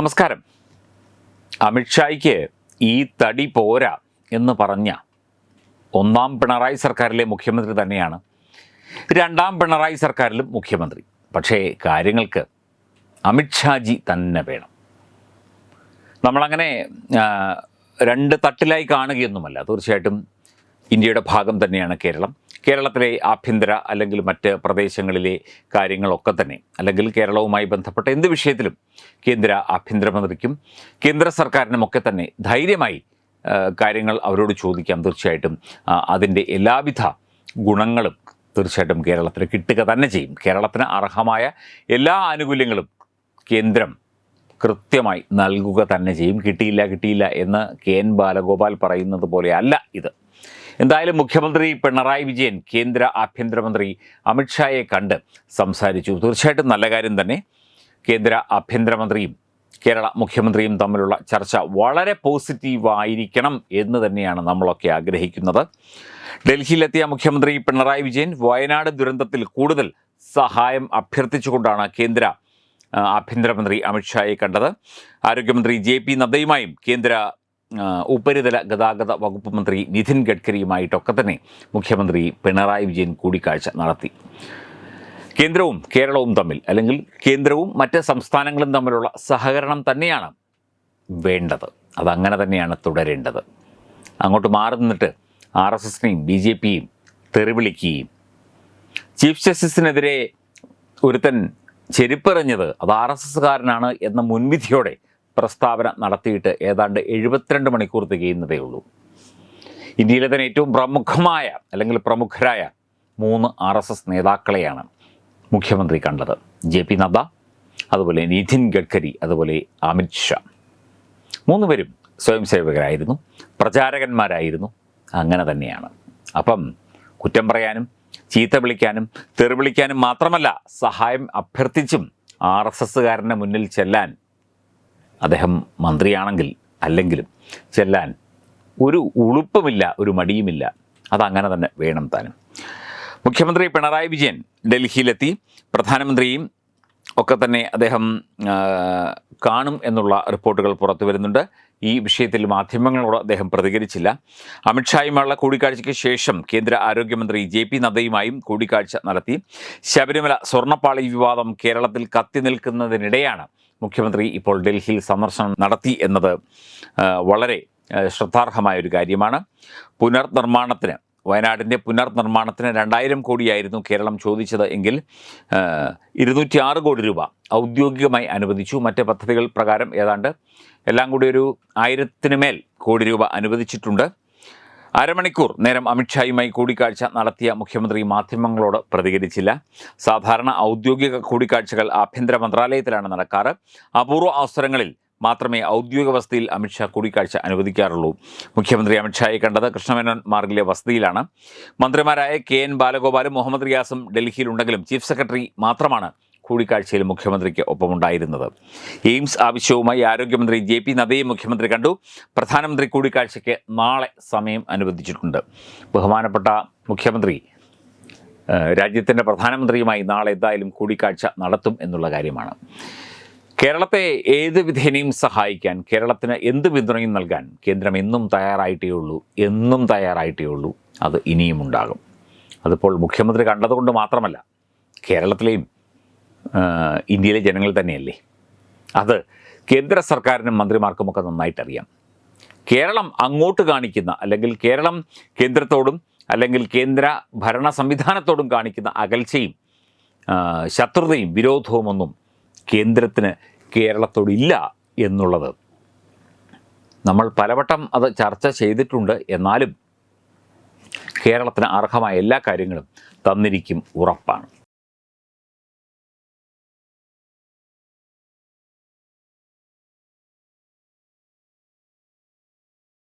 നമസ്കാരം. അമിത്ഷായ്ക്ക് ഈ തടി പോരാ എന്ന് പറഞ്ഞ ഒന്നാം പിണറായി സർക്കാരിലെ മുഖ്യമന്ത്രി തന്നെയാണ്. രണ്ടാം പിണറായി സർക്കാരിലും മുഖ്യമന്ത്രി. പക്ഷേ കാര്യങ്ങൾക്ക് അമിത്ഷാജി തന്നെ വേണം. നമ്മളങ്ങനെ രണ്ട് തട്ടിലായി കാണുകയൊന്നുമല്ല. തീർച്ചയായിട്ടും ഇന്ത്യയുടെ ഭാഗം തന്നെയാണ് കേരളം. കേരളത്തിലെ ആഭ്യന്തര അല്ലെങ്കിൽ മറ്റ് പ്രദേശങ്ങളിലെ കാര്യങ്ങളൊക്കെ തന്നെ അല്ലെങ്കിൽ കേരളവുമായി ബന്ധപ്പെട്ട എന്ത് വിഷയത്തിലും കേന്ദ്ര ആഭ്യന്തരമന്ത്രിക്കും കേന്ദ്ര സർക്കാരിനുമൊക്കെ തന്നെ ധൈര്യമായി കാര്യങ്ങൾ അവരോട് ചോദിക്കാം തീർച്ചയായിട്ടും. അതിന്റെ എല്ലാവിധ ഗുണങ്ങളും തീർച്ചയായിട്ടും കേരളത്തിന് കിട്ടുക തന്നെ ചെയ്യും. കേരളത്തിന് അർഹമായ എല്ലാ ആനുകൂല്യങ്ങളും കേന്ദ്രം കൃത്യമായി നൽകുക തന്നെ ചെയ്യും. കിട്ടിയില്ല കിട്ടിയില്ല എന്ന് കെ എൻ ബാലഗോപാൽ പറയുന്നത് പോലെയല്ല ഇത്. എന്തായാലും മുഖ്യമന്ത്രി പിണറായി വിജയൻ കേന്ദ്ര ആഭ്യന്തരമന്ത്രി അമിത്ഷായെ കണ്ട് സംസാരിച്ചു. തീർച്ചയായിട്ടും നല്ല കാര്യം തന്നെ. കേന്ദ്ര ആഭ്യന്തരമന്ത്രിയും കേരള മുഖ്യമന്ത്രിയും തമ്മിലുള്ള ചർച്ച വളരെ പോസിറ്റീവായിരിക്കണം എന്ന് തന്നെയാണ് നമ്മളൊക്കെ ആഗ്രഹിക്കുന്നത്. ഡൽഹിയിലെത്തിയ മുഖ്യമന്ത്രി പിണറായി വിജയൻ വയനാട് ദുരന്തത്തിൽ കൂടുതൽ സഹായം അഭ്യർത്ഥിച്ചുകൊണ്ടാണ് കേന്ദ്ര ആഭ്യന്തരമന്ത്രി അമിത്ഷായെ കണ്ടത്. ആരോഗ്യമന്ത്രി ജെ പി നദ്ദയുമായും കേന്ദ്ര ഉപരിതല ഗതാഗത വകുപ്പ് മന്ത്രി നിതിൻ ഗഡ്കരിയുമായിട്ടൊക്കെ തന്നെ മുഖ്യമന്ത്രി പിണറായി വിജയൻ കൂടിക്കാഴ്ച നടത്തി. കേന്ദ്രവും കേരളവും തമ്മിൽ അല്ലെങ്കിൽ കേന്ദ്രവും മറ്റ് സംസ്ഥാനങ്ങളും തമ്മിലുള്ള സഹകരണം തന്നെയാണ് വേണ്ടത്. അതങ്ങനെ തന്നെയാണ് തുടരേണ്ടത്. അങ്ങോട്ട് മാറി നിന്നിട്ട് ആർ എസ് എസിനെയും ബി ജെ പിയും തെറിവിളിക്കുകയും ചീഫ് ജസ്റ്റിസിനെതിരെ ഒരുത്തൻ ചെരുപ്പെറിഞ്ഞത് അത് ആർ എസ് എസ്സുകാരനാണ് എന്ന മുൻവിധിയോടെ പ്രസ്താവന നടത്തിയിട്ട് ഏതാണ്ട് എഴുപത്തിരണ്ട് മണിക്കൂർ തികയുന്നതേ ഉള്ളൂ. ഇന്ത്യയിലെ തന്നെ ഏറ്റവും പ്രമുഖമായ അല്ലെങ്കിൽ പ്രമുഖരായ മൂന്ന് ആർ എസ് എസ് നേതാക്കളെയാണ് മുഖ്യമന്ത്രി കണ്ടത്. ജെ പി നദ്ദ അതുപോലെ നിതിൻ ഗഡ്കരി അതുപോലെ അമിത് ഷാ. മൂന്ന് പേരും സ്വയം സേവകരായിരുന്നു പ്രചാരകന്മാരായിരുന്നു അങ്ങനെ തന്നെയാണ്. അപ്പം കുറ്റം പറയാനും ചീത്ത വിളിക്കാനും തെറി വിളിക്കാനും മാത്രമല്ല സഹായം അഭ്യർത്ഥിച്ചും ആർ എസ് എസ്സുകാരന്റെ മുന്നിൽ ചെല്ലാൻ അദ്ദേഹം മന്ത്രിയാണെങ്കിൽ അല്ലെങ്കിലും ചെല്ലാൻ ഒരു ഉളുപ്പുമില്ല ഒരു മടിയുമില്ല. അതങ്ങനെ തന്നെ വേണം താനും. മുഖ്യമന്ത്രി പിണറായി വിജയൻ ഡൽഹിയിലെത്തി. പ്രധാനമന്ത്രിയും ഒക്കെ തന്നെ അദ്ദേഹം കാണും എന്നുള്ള റിപ്പോർട്ടുകൾ പുറത്തു വരുന്നുണ്ട്. ഈ വിഷയത്തിൽ മാധ്യമങ്ങളോട് അദ്ദേഹം പ്രതികരിച്ചില്ല. അമിത്ഷായുമായുള്ള കൂടിക്കാഴ്ചയ്ക്ക് ശേഷം കേന്ദ്ര ആരോഗ്യമന്ത്രി ജെ പി നദ്ദയുമായും കൂടിക്കാഴ്ച നടത്തി. ശബരിമല സ്വർണപ്പാളി വിവാദം കേരളത്തിൽ കത്തി നിൽക്കുന്നതിനിടെയാണ് മുഖ്യമന്ത്രി ഇപ്പോൾ ഡൽഹിയിൽ സന്ദർശനം നടത്തി എന്നത് വളരെ ശ്രദ്ധാർഹമായൊരു കാര്യമാണ്. പുനർനിർമ്മാണത്തിന് വയനാടിന്റെ പുനർനിർമ്മാണത്തിന് രണ്ടായിരം കോടിയായിരുന്നു കേരളം ചോദിച്ചത് എങ്കിൽ ഇരുന്നൂറ്റി ആറ് കോടി രൂപ ഔദ്യോഗികമായി അനുവദിച്ചു. മറ്റ് പദ്ധതികൾ പ്രകാരം ഏതാണ്ട് എല്ലാം കൂടി ഒരു ആയിരത്തിന് മേൽ കോടി രൂപ അനുവദിച്ചിട്ടുണ്ട്. അരമണിക്കൂർ നേരം അമിത്ഷായുമായി കൂടിക്കാഴ്ച നടത്തിയ മുഖ്യമന്ത്രി മാധ്യമങ്ങളോട് പ്രതികരിച്ചില്ല. സാധാരണ ഔദ്യോഗിക കൂടിക്കാഴ്ചകൾ ആഭ്യന്തര മന്ത്രാലയത്തിലാണ് നടക്കാറ്. അപൂർവ അവസരങ്ങളിൽ മാത്രമേ ഔദ്യോഗിക വസതിയിൽ അമിത്ഷാ കൂടിക്കാഴ്ച അനുവദിക്കാറുള്ളൂ. മുഖ്യമന്ത്രി അമിത്ഷായെ കണ്ടത് കൃഷ്ണമേനോൻ മാർഗിലെ വസതിയിലാണ്. മന്ത്രിമാരായ കെ എൻ ബാലഗോപാലും മുഹമ്മദ് റിയാസും ഡൽഹിയിലുണ്ടെങ്കിലും ചീഫ് സെക്രട്ടറി മാത്രമാണ് കൂടിക്കാഴ്ചയിൽ മുഖ്യമന്ത്രിക്ക് ഒപ്പമുണ്ടായിരുന്നത്. എയിംസ് ആവശ്യവുമായി ആരോഗ്യമന്ത്രി ജെ പി നദ്ദയും മുഖ്യമന്ത്രി കണ്ടു. പ്രധാനമന്ത്രി കൂടിക്കാഴ്ചയ്ക്ക് നാളെ സമയം അനുവദിച്ചിട്ടുണ്ട്. ബഹുമാനപ്പെട്ട മുഖ്യമന്ത്രി രാജ്യത്തിന്റെ പ്രധാനമന്ത്രിയുമായി നാളെ എന്തായാലും കൂടിക്കാഴ്ച നടത്തും എന്നുള്ള കാര്യമാണ്. കേരളത്തെ ഏത് വിധേനയും സഹായിക്കാൻ കേരളത്തിന് എന്ത് പിന്തുണയും നൽകാൻ കേന്ദ്രം എന്നും തയ്യാറായിട്ടേ ഉള്ളൂ എന്നും തയ്യാറായിട്ടേ ഉള്ളൂ. അത് ഇനിയും ഉണ്ടാകും. അതിപ്പോൾ മുഖ്യമന്ത്രി കണ്ടതുകൊണ്ട് മാത്രമല്ല കേരളത്തിലെയും ഇന്ത്യയിലെ ജനങ്ങൾ തന്നെയല്ലേ? അത് കേന്ദ്ര സർക്കാരിനും മന്ത്രിമാർക്കുമൊക്കെ നന്നായിട്ടറിയാം. കേരളം അങ്ങോട്ട് കാണിക്കുന്ന അല്ലെങ്കിൽ കേരളം കേന്ദ്രത്തോടും അല്ലെങ്കിൽ കേന്ദ്ര ഭരണ സംവിധാനത്തോടും കാണിക്കുന്ന അകൽച്ചയും ശത്രുതയും വിരോധവുമൊന്നും കേന്ദ്രത്തിന് കേരളത്തോടില്ല എന്നുള്ളത്. നമ്മൾ പലവട്ടം അത് ചർച്ച ചെയ്തിട്ടുണ്ട്. എന്നാലും കേരളത്തിന് അർഹമായ എല്ലാ കാര്യങ്ങളും തന്നിരിക്കും ഉറപ്പാണ്.